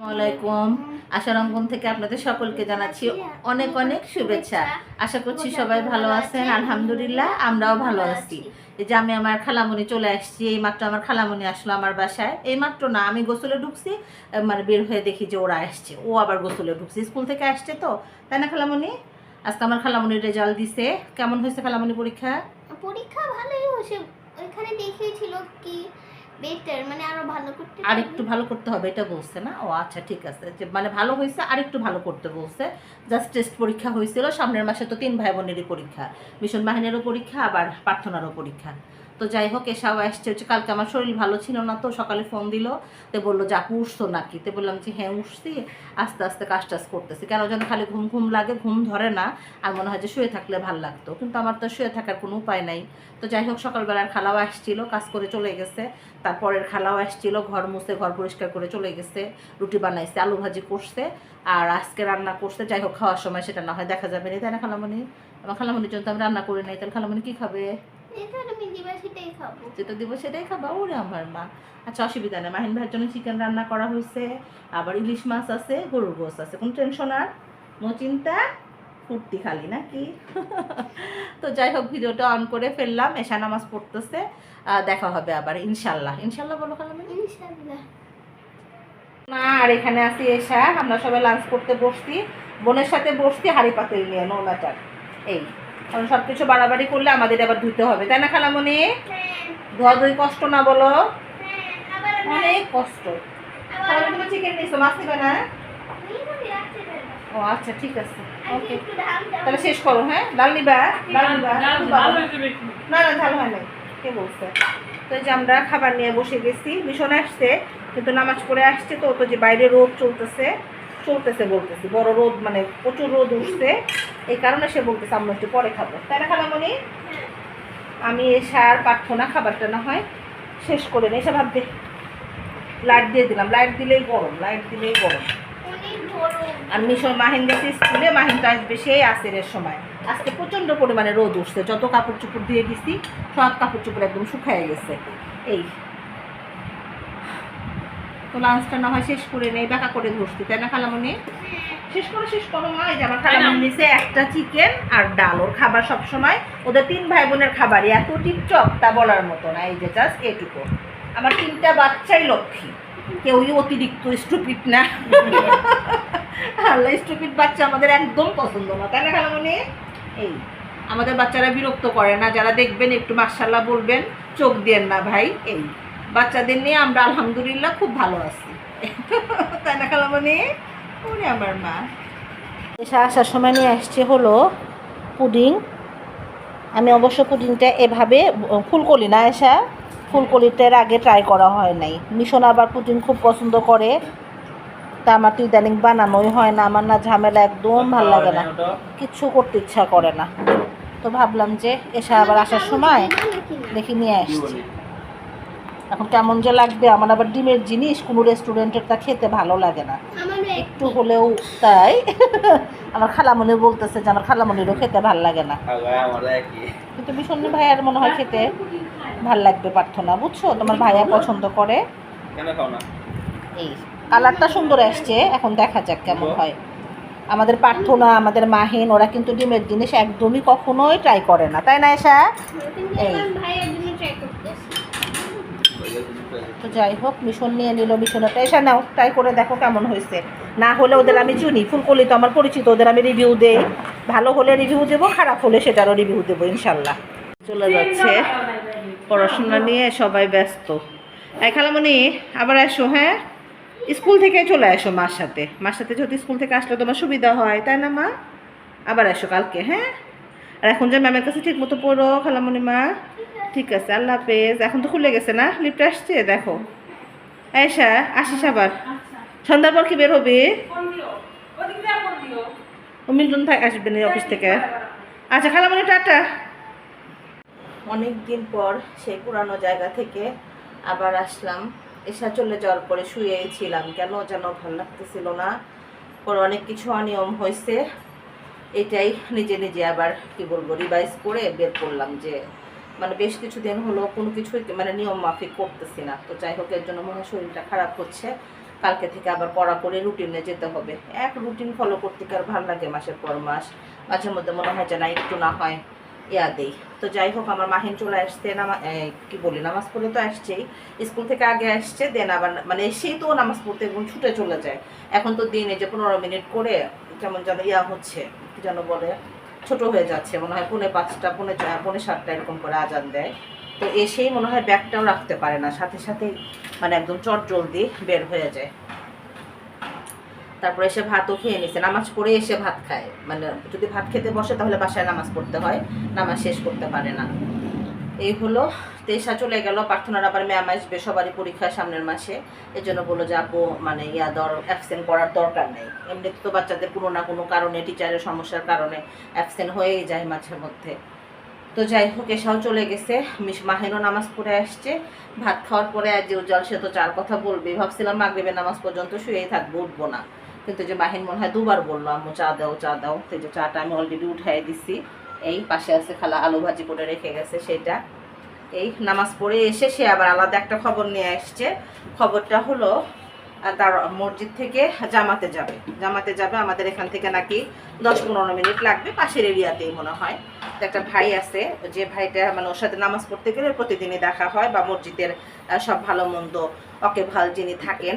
আসসালামাইকুম আশারঙ্গন থেকে আপনাদের সকলকে জানাচ্ছি অনেক অনেক শুভেচ্ছা। আশা করছি সবাই ভালো আছেন, আলহামদুলিল্লাহ, আমরাও ভালো আছি। এই যে আমি আমার খালামণি চলে আসছি, এই মাত্র আমার খালামণি আসলো আমার বাসায়। এই মাত্র না, আমি গোসলে ঢুকছি মানে বের হয়ে দেখি যে ওরা আসছে। ও আবার গোসলে ঢুকছে। স্কুল থেকে আসছে তো, তাই না খালামণি আজকে আমার খালামণির রেজাল্ট দিছে। কেমন হয়েছে খালামণি পরীক্ষা? পরীক্ষা ভালোই হয়েছে। ওইখানে দেখিয়েছিল কি বেটার মানে আরও ভালো করতে আর একটু ভালো করতে হবে, এটা বলছে না? ও আচ্ছা ঠিক আছে। যে মানে ভালো হয়েছে আর একটু ভালো করতে বলছে। জাস্ট টেস্ট পরীক্ষা হয়েছিল, সামনের মাসে তো তিন ভাই বোনেরই পরীক্ষা। মিশন বাহিনীরও পরীক্ষা, আবার প্রার্থনারও পরীক্ষা। তো যাই হোক এসাও আসছে হচ্ছে, কালকে আমার শরীর ভালো ছিল না তো সকালে ফোন দিল। তো বলল যে উঠছো নাকি? তো বললাম যে হ্যাঁ উঠছি, আস্তে আস্তে কাজ টাজ করতেছি। কেন যেন খালি ঘুম ঘুম লাগে, ঘুম ধরে না, আর মনে হয় যে, শুয়ে থাকলে ভালো লাগতো। কিন্তু আমার তো শুয়ে থাকার কোনো উপায় নাই। তো যাই হোক সকালবেলার খালাও আসছিল, কাজ করে চলে গেছে। তারপরের খালাও আসছিল, ঘর মুছে, ঘর পরিষ্কার করে চলে গেছে, রুটি বানাইছে, আলু ভাজি করছে, আর আজকে রান্না করছে যাই হোক খাওয়ার সময় সেটা না হয় দেখা যাবে না, তাই না, খালামণি? আমার খালামণির জন্য তো আমি রান্না করে নাই, তাহলে খালামণি কী খাবে? যেটা দিব সেটাই খাবা। ওরে আমার মা। আচ্ছা অসুবিধা নেই। মাহিন ভাইয়ের জন্য চিকেন রান্না করা হয়েছে আবার ইলিশ মাছ আছে গরুর গোস আছে। কোনো টেনশন আর? নো চিন্তা? ফুর্তি খালি নাকি? তো যাই হোক ভিডিওটা অন করে ফেললাম। এশা নামাজ পড়তেছে। দেখা হবে আবার ইনশাল্লাহ। ইনশাল্লাহ বলো খালামণি। ইনশাআল্লাহ না আর এখানে আছি এসা আমরা সবাই লাঞ্চ করতে বসছি। বোনের সাথে বসছি হাড়ি পাতিল নিয়ে নো ম্যাটার এই। কারণ সব কিছু বাড়াবাড়ি করলে আমাদের আবার ধুতে হবে তাই না খালামণি ধোয়া ধুই কষ্ট না বলো? অনেক কষ্ট। খালামণি তুমি চিকেন নিয়েছো মাছ নিবে না? ও আচ্ছা ঠিক আছে। ওকে তাহলে শেষ করো হ্যাঁ? ডাল নিবা? ডাল নিবা? না না ঝাল হয় নাই। কে বলছে? তো যে আমরা খাবার নিয়ে বসে গেছি মিশন আসছে কিন্তু নামাজ পড়ে আসছে তো তো যে বাইরে রোদ চলতেছে চলতেছে বলতেছি, বড় রোদ মানে প্রচুর রোদ উঠছে, এই কারণে সে বলতেছে, আমরা একটু পরে খাব। তাই না, খালামণি? আমি এসে আর পারতো না, খাবারটা না হয়, শেষ করে নিই এসে ভাবতে লাইট দিয়ে দিলাম, লাইট দিলেই গরম, লাইট দিলেই গরম। আর মিশন মাহিন গেছে স্কুলে মাহিন তো আসবে সেই আসের সময়। আজকে প্রচণ্ড পরিমাণে রোদ উঠছে, যত কাপড় চোপড় দিয়ে দিছি, সব কাপড় চোপড় একদম শুকায় গেছে। এই লাঞ্চটা না হয় শেষ করে নেই বাঁকা করে ধরছি তাই না খালামণি শেষ করো শেষ করো মা এই যে আমার খালামণি নিছে একটা চিকেন আর ডাল ওর খাবার সব সময় ওদের তিন ভাই বোনের খাবারই এত টিপটপ তা বলার মতো না এই যে জাস্ট এটুকু। আমার তিনটা বাচ্চাই লক্ষ্মী কেউই অতিরিক্ত স্টুপিট না। আল্লাহ স্টুপিড বাচ্চা আমাদের একদম পছন্দ না তাই না খালামণি এই আমাদের বাচ্চারা বিরক্ত করে না যারা দেখবেন একটু মার্শাল্লাহ বলবেন চোখ দেন না ভাই এই। বাচ্চাদের নিয়ে আমরা আলহামদুলিল্লাহ খুব ভালো আছি। তাই না খালামণি ওরে আমার মা। এসে আসার সময় নিয়ে আসছে হলো পুডিং। আমি অবশ্য পুডিংটা এভাবে ফুলকলি না এসা ফুলকলিটার আগে ট্রাই করা হয় নাই। মিশন আবার পুডিং খুব পছন্দ করে। তা আমার তো ইদানিং বানানোই হয় না আমার না ঝামেলা একদম ভালো লাগে না। কিচ্ছু করতে ইচ্ছা করে না। তো ভাবলাম যে এসা আবার আসার সময় দেখি নিয়ে আসছি। এখন কেমন যে লাগবে? আমার আবার ডিমের জিনিস কোনো রেস্টুরেন্টের তা খেতে ভালো লাগে না। একটু হলেও তাই। আমার খালামণি বলতেছে যে আমার খালামণিরও খেতে ভালো লাগে না। কিন্তু ভীষণ ভাইয়ার মনে হয় খেতে ভালো লাগবে প্রার্থনা বুঝছ? তোমার ভাইয়া পছন্দ করে। কেন খাও না? এই কালারটা সুন্দর আসছে এখন দেখা যাক কেমন হয়। আমাদের প্রার্থনা আমাদের মাহিন ওরা কিন্তু ডিমের জিনিস একদমই কখনোই ট্রাই করে না। তাই না এসা এই। আমার ভাইয়ের জন্য ট্রাই করতেছি তো যাই হোক মিশন নিয়ে নিল মিশনটা এসে নাও ট্রাই করে দেখো কেমন হয়েছে। না হলে ওদের আমি চিনি, ফুলকলি তো আমার পরিচিত, ওদের আমি রিভিউ দেই। ভালো হলে রিভিউ দেবো, খারাপ হলে সেটারও রিভিউ দেবো, ইনশাল্লাহ। চলে যাচ্ছে। পড়াশোনা নিয়ে সবাই ব্যস্ত। এই খালামণি, আবার আসো হ্যাঁ? স্কুল থেকে চলে আসো মার সাথে। মার সাথে যদি স্কুল থেকে আসলে তোমার সুবিধা হয়, তাই না মা? আবার আসো কালকে হ্যাঁ? আর এখন যে ম্যামের কাছে ঠিক মতো পড়ো, খালামণি মা। ঠিক আছে আল্লাহ হাফেজ। এখন তো খুলে গেছে না? লিফট আসছে? দেখো। আয়সা আসিস আবার। সন্ধ্যার পর কি বের হবি? ও মিল্টন থাক আসবেন এই অফিস থেকে। আচ্ছা খালা খালামণি টাটা। অনেক দিন পর সেই পুরানো জায়গা থেকে আবার আসলাম। এসা চলে যাওয়ার পরে শুয়েছিলাম কেন যেন ভালো লাগতেছিল না। পরে অনেক কিছু অনিয়ম হয়েছে এটাই নিজে নিজে আবার কি বলব রিভাইজ করে বের করলাম যে মানে বেশ কিছুদিন হলো কোনো কিছুই মানে নিয়ম মাফিক করতেছি না। তো যাই হোক, এর জন্য মনে শরীরটা খারাপ হচ্ছে। কালকে থেকে আবার পড়া করে রুটিনে যেতে হবে। এক রুটিন ফলো করতে কি আর ভালো লাগে মাসের পর মাস? মাঝে মধ্যে মনে হয় যে না, একটু না হয়, ইয়া দেই। তো যাই হোক, আমার মাহিন চলে আসছে, নামা কি বলি, নামাজ পড়ে তো আসছেই। স্কুল থেকে আগে আসছে, দেন আবার মানে এসেই তো নামাজ পড়তে এবং ছুটে চলে যায়। এখন তো দিনে যে পনেরো মিনিট করে কেমন যেন ইয়া হচ্ছে যেন বলে ছোট হয়ে যাচ্ছে, মনে হয় পৌনে পাঁচটা, পৌনে পৌনে সাতটা এরকম করে আজান দেয়। তো এসেই মনে হয় ব্যাগটাও রাখতে পারে না, সাথে সাথে মানে একদম চট জলদি বের হয়ে যায়। তারপরে এসে ভাতও খেয়ে নিছে, নামাজ পড়ে এসে ভাত খায়। মানে যদি ভাত খেতে বসে তাহলে বাসায় নামাজ পড়তে হয়, নামাজ শেষ করতে পারে না। এই হলো। তেসা চলে গেল, প্রার্থনার আবার ম্যাম আসবে, সবারই পরীক্ষা সামনের মাসে। এই জন্য বলল যে, আপু মানে ইয়া দর অ্যাবসেন্ট করার দরকার নেই। এমনিতে তো বাচ্চাদের কোনো না কোনো কারণে টিচারের সমস্যার কারণে অ্যাবসেন্ট হয়েই যায় মাঝে মধ্যে। তো যাই হোক, এসাও চলে গেছে। মিস মাহিনও নামাজ পড়ে আসছে। ভাত খাওয়ার পরে আজ যে উজ্জ্বল, সে তো চার কথা বলবে ভাবছিলাম মাগরিবের নামাজ পর্যন্ত শুয়েই থাকব, উঠবো না। কিন্তু যে মাহিন মনে হয় দুবার বলল, আম্মু, চা দাও চা দাও। তো যে চাটা আমি অলরেডি উঠাই দিছি। এই পাশে আছে খালা আলু ভাজি করে রেখে গেছে সেটা। এই নামাজ পড়ে এসে সে আবার আলাদা একটা খবর নিয়ে আসছে। খবরটা হলো তার মসজিদ থেকে জামাতে যাবে। জামাতে যাবে, আমাদের এখান থেকে নাকি দশ পনেরো মিনিট লাগবে, পাশের এরিয়াতেই মনে হয়। একটা ভাই আছে, যে ভাইটা মানে ওর সাথে নামাজ পড়তে গেলে প্রতিদিনই দেখা হয় বা মসজিদের সব ভালো মন্দ ওকে ভালো যিনি থাকেন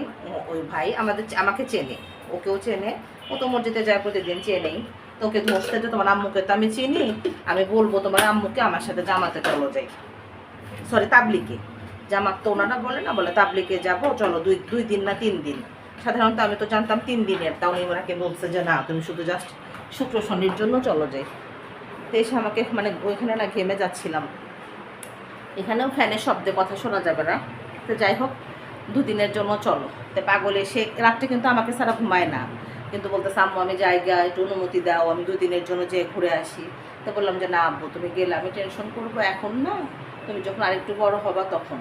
ওই ভাই আমাদের আমাকে চেনে। ওকেও চেনে। ও তো মসজিদে যায়, প্রতিদিন চেনেই। তো ওকে ধরতে যে তোমার আম্মুকে তো আমি চিনি, আমি বলব তোমার আম্মুকে আমার সাথে জামাতে চলো যাই। সরি তাবলিকে জামাত তো ওনারা বলে না, বলে তাবলিকে যাব, চলো দুই দুই দিন না তিন দিন। সাধারণত আমি তো জানতাম তিন দিনের, তা উনি ওনাকে বলছে যে না, তুমি শুধু জাস্ট শুক্র শনির জন্য চলো যাই। তো এসে আমাকে মানে ওইখানে না ঘেমে যাচ্ছিলাম। এখানেও ফ্যানের শব্দে কথা শোনা যাবে না। তো যাই হোক, দুদিনের জন্য চলো। তো পাগলে সে রাত্রে কিন্তু আমাকে সারা ঘুমায় না। কিন্তু বলতেছে, আম্মু, আমি জায়গা, একটু অনুমতি দাও, আমি দুদিনের জন্য যে ঘুরে আসি। তো বললাম যে, না, আব্বু, তুমি গেলে আমি টেনশন করব এখন না। তুমি যখন আরেকটু বড় হবা তখন।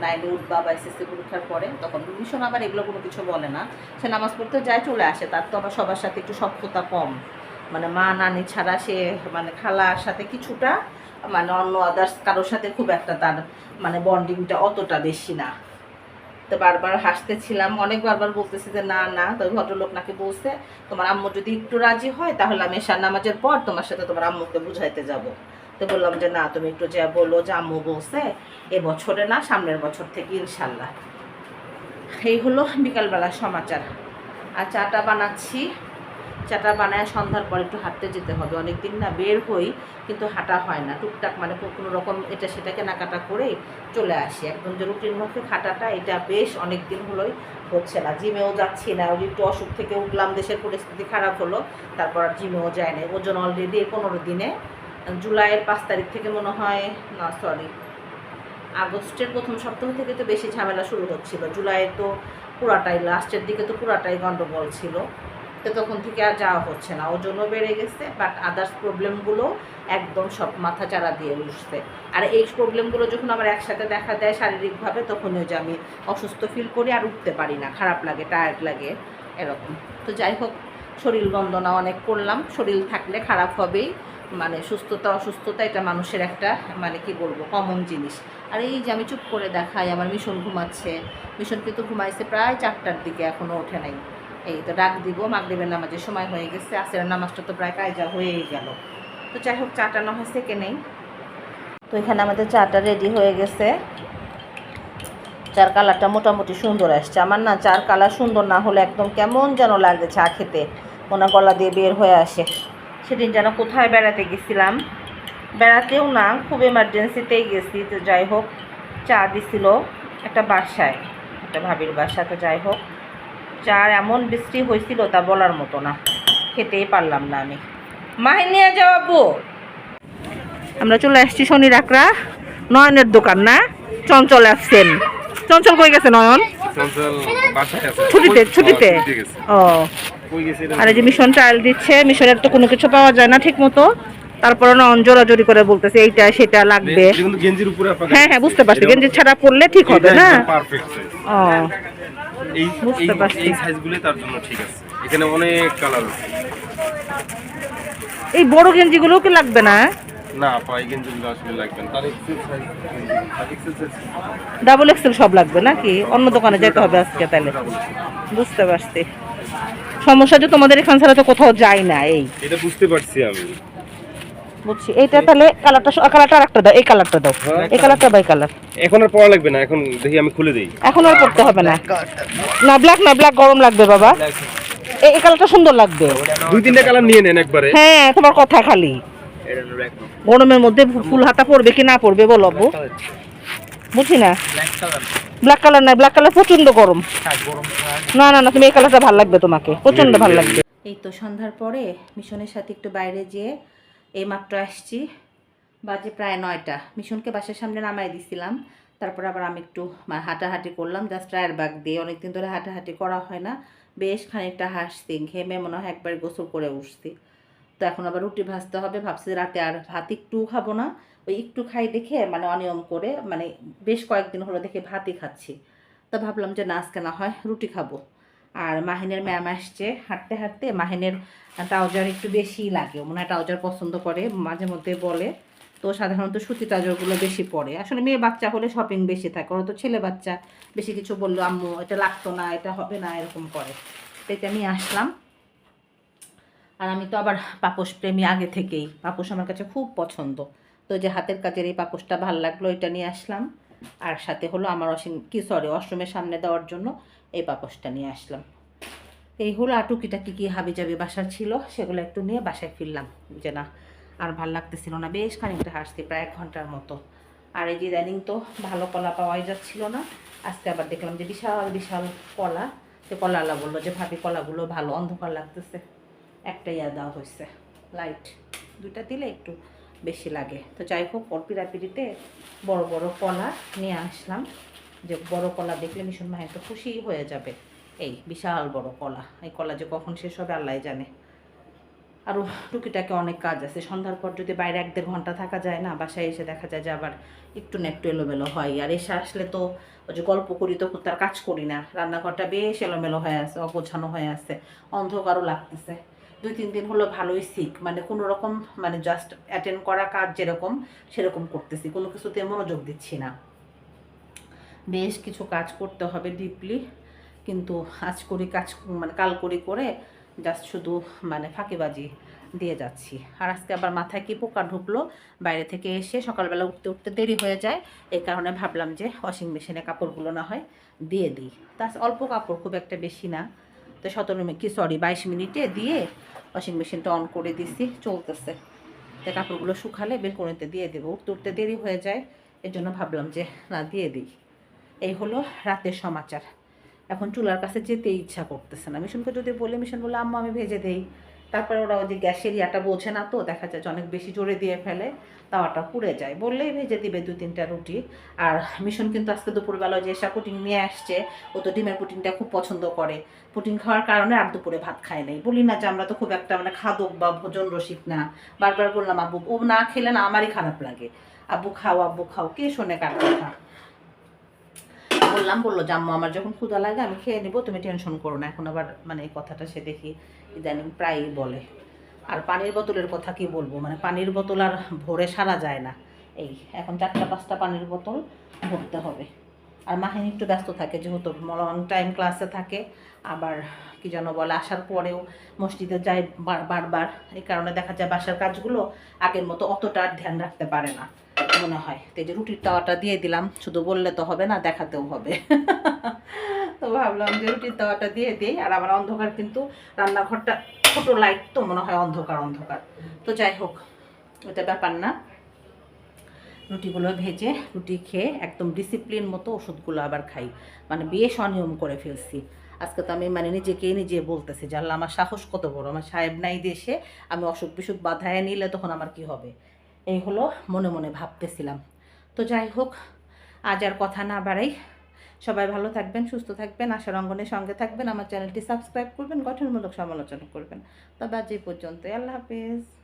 নাইনে উঠবা বা এসএসসি পরীক্ষার পরে তখন ভীষণ আবার এগুলো কোনো কিছু বলে না। সে নামাজ পড়তে যায়, চলে আসে। তার তো আবার সবার সাথে একটু সক্ষতা কম। মানে মা নানি ছাড়া সে মানে খালার সাথে কিছুটা মানে অন্য আদার্স কারোর সাথে খুব একটা তার মানে বন্ডিংটা অতটা বেশি না। তো বারবার হাসতেছিলাম, অনেক বারবার বলতেছে যে না না, তো ভদ্রলোক নাকি বলছে, তোমার আম্মু যদি একটু রাজি হয়, তাহলে আমি এশার নামাজের পর তোমার সাথে তোমার আম্মুকে বুঝাইতে যাব। তো বললাম যে, না, তুমি একটু যা বলো যে আম্মু বলছে, এ বছরে না, সামনের বছর থেকে ইনশাল্লাহ এই হলো বিকালবেলার সমাচার। আর চাটা বানাচ্ছি। চাটা বানায় সন্ধ্যার পর একটু হাঁটতে যেতে হবে। অনেক দিন না বের হই, কিন্তু হাঁটা হয় না। টুকটাক মানে কোনো রকম এটা সেটা কেনাকাটা করে চলে আসি। একদম যে রুটিন মাফিক হাঁটাটা, এটা বেশ অনেক দিন হলোই হচ্ছে না। জিমেও যাচ্ছি না। ওই একটু অসুখ থেকে উঠলাম, দেশের পরিস্থিতি খারাপ হলো, তারপর জিমেও যায় না ওজন অলরেডি পনেরো দিনে। জুলাইয়ের পাঁচ তারিখ থেকে মনে হয়, না সরি আগস্টের প্রথম সপ্তাহ থেকে তো বেশি ঝামেলা শুরু হচ্ছিল। জুলাইয়ের তো পুরাটাই, লাস্টের দিকে তো পুরাটাই গন্ডগোল ছিল। তো তখন থেকে আর যাওয়া হচ্ছে না। ওজনও বেড়ে গেছে বাট আদার্স প্রবলেমগুলো একদম সব মাথা চারা দিয়ে উঠছে। আর এই প্রবলেমগুলো যখন আমার একসাথে দেখা দেয় শারীরিকভাবে, তখন ওই যে আমি অসুস্থ ফিল করি আর উঠতে পারি না। খারাপ লাগে টায়ার্ড লাগে, এরকম। তো যাই হোক, শরীর বন্দনা অনেক করলাম। শরীর থাকলে খারাপ হবেই। মানে সুস্থতা, অসুস্থতা এটা মানুষের একটা মানে কি বলব কমন জিনিস। আর এই যে আমি চুপ করে দেখাই, আমার মিশন ঘুমাচ্ছে। মিশন কিন্তু ঘুমাইছে প্রায় চারটার দিকে এখনও ওঠে নাই। এই তো ডাক দিব, মাগরিবের নামাজের সময় হয়ে গেছে আসের নামাজটা তো প্রায় কায়জা হয়েই গেল। তো যাই হোক, চাটা না হয় সেকে নেই। তো এখানে আমাদের চাটা রেডি হয়ে গেছে। চার কালারটা মোটামুটি সুন্দর আসছে। আমার না চার কালার সুন্দর না হলে একদম কেমন যেন লাগে চা খেতে। ওনা গলা দিয়ে বের হয়ে আসে। সেদিন যেন কোথায় বেড়াতে গেছিলাম। বেড়াতেও না, খুব এমার্জেন্সিতেই গেছি। তো যাই হোক, চা দিছিল একটা বাসায়, একটা ভাবির বাসা। তো যাই হোক চার এমন বৃষ্টি হয়েছিল তা বলার মতো না। খেতেই পারলাম না আমি। মাহি নিয়ে যাও আব্বু। আমরা চলে আসছি শনি রাকরা নয়নের দোকান না? চঞ্চল আসছেন। চঞ্চল কই গেছে নয়ন? ছুটিতে ছুটিতে। ও। আর এই যে মিশন ট্রায়াল দিচ্ছে মিশনের তো কোনো কিছু পাওয়া যায় না ঠিক মতো তারপরে নয়ন জোরাজোরি করে বলতেছে এইটা সেটা লাগবে। হ্যাঁ হ্যাঁ বুঝতে পারছি। গেঞ্জি ছাড়া পরলে ঠিক হবে না? ও। এই বুঝতে এই- পারছি। সাইজগুলো তার জন্য ঠিক আছে। এখানে অনেক কালার আছে। এই বড় গেঞ্জিগুলোও কি লাগবে না না আপা এই গেঞ্জিগুলো আসলে লাগবে না। তার এক্সেল সাইজ তার এক্সেল সাইজ ডাবল এক্সেল সব লাগবে নাকি? অন্য দোকানে যেতে হবে আজকে তাহলে। বুঝতে পারছি। সমস্যা যে তোমাদের এখান ছাড়া তো কোথাও যায় না এই। এটা বুঝতে পারছি আমি। বুঝছি। এইটা তাহলে কালারটা কালারটা আরেকটা দাও এই কালারটা দাও। হ্যাঁ। এই কালারটা বাই কালার এখন আর পড়া লাগবে না এখন দেখি আমি খুলে দিই। এখন আর পড়তে হবে না। না ব্ল্যাক না ব্ল্যাক গরম লাগবে বাবা। এই এই কালারটা সুন্দর লাগবে। দুই তিনটা কালার নিয়ে নেন একবারে। হ্যাঁ তোমার কথা খালি। গরমের মধ্যে ফুল হাতা পড়বে কি না পড়বে বলো আব্বু? বুঝি না? ব্ল্যাক কালার না ব্ল্যাক কালার প্রচণ্ড গরম। না না না তুমি এই কালারটা ভালো লাগবে তোমাকে। প্রচণ্ড ভালো লাগবে। এই তো সন্ধ্যার পরে মিশনের সাথে একটু বাইরে যেয়ে এই মাত্র আসছি। বাজে প্রায় নয়টা। মিশনকে বাসার সামনে নামাই দিছিলাম। তারপর আবার আমি একটু হাঁটাহাঁটি করলাম। জাস্ট টায়ার ব্যাগ দিয়ে। অনেকদিন ধরে হাঁটাহাঁটি করা হয় না। বেশ খানিকটা হাসছি। ঘেমে মনে হয় একবার গোসল করে উঠছি। তো এখন আবার রুটি ভাজতে হবে। ভাবছি রাতে আর ভাত একটু খাব না। ওই একটু খাই দেখে মানে অনিয়ম করে মানে বেশ কয়েকদিন হলো দেখে ভাতই খাচ্ছি। তো ভাবলাম যে না, আজকে না হয় রুটি খাব। আর মাহিনের ম্যাম আসছে হাঁটতে হাঁটতে। মাহিনের ট্রাউজার একটু বেশিই লাগে, মনে হয় ট্রাউজার পছন্দ করে, মাঝে মধ্যে বলে। তো সাধারণত সুতি ট্রাউজারগুলো বেশি পরে। আসলে মেয়ে বাচ্চা হলে শপিং বেশি থাকে, ওরা তো ছেলে বাচ্চা। বেশি কিছু বলল, আম্মু, এটা লাগতো না, এটা হবে না, এরকম করে। তো এটা নিয়ে আসলাম। আর আমি তো আবার পাপোশ প্রেমী আগে থেকেই। পাপোশ আমার কাছে খুব পছন্দ। তো যে হাতের কাজের এই পাপোশটা ভালো লাগল, এটা নিয়ে আসলাম। আর সাথে হলো আমার অসীম, কি সরি অষ্টমের সামনে দেওয়ার জন্য এই পাপোশটা নিয়ে আসলাম। এই হলো আটুকিটা কী কী হাবি জাবি বাসার ছিল, সেগুলো একটু নিয়ে বাসায় ফিরলাম। যে না, আর ভালো লাগতেছিল না, বেশ খানিকটা হাসতে প্রায় এক ঘণ্টার মতো। আর এই যে ইদানিং তো ভালো কলা পাওয়াই যাচ্ছিল না, আজকে আবার দেখলাম যে বিশাল বিশাল কলা। সে কলাওয়ালা বলল যে, ভাবি, কলাগুলো ভালো, অন্ধকার লাগতেছে। একটা ইয়া দেওয়া হয়েছে লাইট দুইটা দিলে একটু বেশি লাগে। তো যাই হোক, ওর পিড়াপিড়িতে বড় বড় কলা নিয়ে আসলাম। যে বড় কলা দেখলে মিশন মায়ের তো খুশি হয়ে যাবে। এই বিশাল বড় কলা। এই কলা যে কখন শেষ হবে আল্লাহ জানে। আরও টুকিটাকে অনেক কাজ আছে। সন্ধ্যার পর যদি বাইরে এক দেড় ঘণ্টা থাকা যায় না, বাসায় এসে দেখা যায় যে আবার একটু না একটু এলোমেলো হয়। আর এসে আসলে তো যে গল্প করি তো তার কাজ করি না। রান্নাঘরটা বেশ এলোমেলো হয়ে আছে, অগোছানো হয়ে আছে, অন্ধকারও লাগতেছে। দুই, তিন দিন হলো ভালোই শিখ মানে কোনো রকম মানে জাস্ট অ্যাটেন্ড করা কাজ যেরকম, সেরকম করতেছি। কোনো কিছুতে মনোযোগ দিচ্ছি না। বেশ কিছু কাজ করতে হবে ডিপলি কিন্তু আজ করি কাজ মানে কাল করি করে জাস্ট শুধু মানে ফাঁকিবাজি দিয়ে যাচ্ছি। আর আজকে আবার মাথায় কি পোকা ঢুকলো? বাইরে থেকে এসে সকালবেলা উঠতে উঠতে দেরি হয়ে যায়। এই কারণে ভাবলাম যে ওয়াশিং মেশিনে কাপড়গুলো না হয় দিয়ে দিই। তা অল্প কাপড়, খুব একটা বেশি না। তো সতেরো কি সরি বাইশ মিনিটে দিয়ে ওয়াশিং মেশিনটা অন করে দিছি, চলতেছে। তো কাপড়গুলো শুকালে করে দিয়ে দেবো। উঠতে উঠতে দেরি হয়ে যায়, এর জন্য ভাবলাম যে না, দিয়ে দিই। এই হলো রাতের সমাচার। এখন চুলার কাছে যেতে ইচ্ছা করতেছে না। মিশনকে যদি বলে, মিশন বলে, আম্মা, আমি ভেজে দেই। তারপরে ওরা ওই যে গ্যাসের ইয়াটা বোঝে না তো, দেখা যায় অনেক বেশি জোরে দিয়ে ফেলে, তাওয়াটা পুড়ে যায়। বললেই ভেজে দিবে দু তিনটা রুটি। আর মিশন কিন্তু আজকে দুপুরবেলা যে এসা পুটিং নিয়ে আসছে, ও তো ডিমের পুটিংটা খুব পছন্দ করে। পুটিং খাওয়ার কারণে আর দুপুরে ভাত খায় নাই। বলি না যে আমরা তো খুব একটা মানে খাদক বা ভোজন রসিক না। বারবার বললাম, আব্বু, ও না খেলে না আমারই খারাপ লাগে। আব্বু, খাও আব্বু, খাও। কে শোনে কার কথা? বললাম, বলল, জাম্মু, আমার যখন ক্ষুধা লাগে আমি খেয়ে নেব, তুমি টেনশন করো না। এখন আবার মানে এই কথাটা সে দেখি ইদানিং প্রায়ই বলে। আর পানির বোতলের কথা কি বলব? মানে পানির বোতল আর ভরে সারা যায় না। এই, এখন চারটা, পাঁচটা পানির বোতল ভরতে হবে। আর মাহিনী একটু ব্যস্ত থাকে যেহেতু লং টাইম ক্লাসে থাকে। আবার কি যেন বলে, আসার পরেও মসজিদে যায় বার- বারবার। এই কারণে দেখা যায় বাসার কাজগুলো আগের মতো অতটা ধ্যান রাখতে পারে না। মনে হয়। তো এই যে রুটির তাওয়াটা দিয়ে দিলাম, শুধু বললে তো হবে না, দেখাতেও হবে। তো ভাবলাম যে রুটির তাওয়াটা দিয়ে দিই, আর আমার অন্ধকার কিন্তু রান্নাঘরটা ছোটো লাইট তো মনে হয় অন্ধকার অন্ধকার। তো যাই হোক ওটা ব্যাপার না। রুটিগুলো ভেজে, রুটি খেয়ে একদম ডিসিপ্লিন মতো ওষুধগুলো আবার খাই। মানে বেশ অনিয়ম করে ফেলছি। আজকে তো আমি মানে নিজেকেই নিজে বলতেছি আল্লাহ আমার সাহস কত বড়? আমার সাহেব নাই দেশে, আমি অসুখ বিসুখ বাধায় নিলে তখন আমার কি হবে? এই হলো মনে মনে ভাবতেছিলাম। তো যাই হোক, আজ আর কথা না বাড়াই। সবাই ভালো থাকবেন, সুস্থ থাকবেন, আশার অঙ্গনের সঙ্গে থাকবেন, আমার চ্যানেলটি সাবস্ক্রাইব করবেন, গঠনমূলক সমালোচনা করবেন। তবে আজ এই পর্যন্তই, আল্লাহ হাফেজ।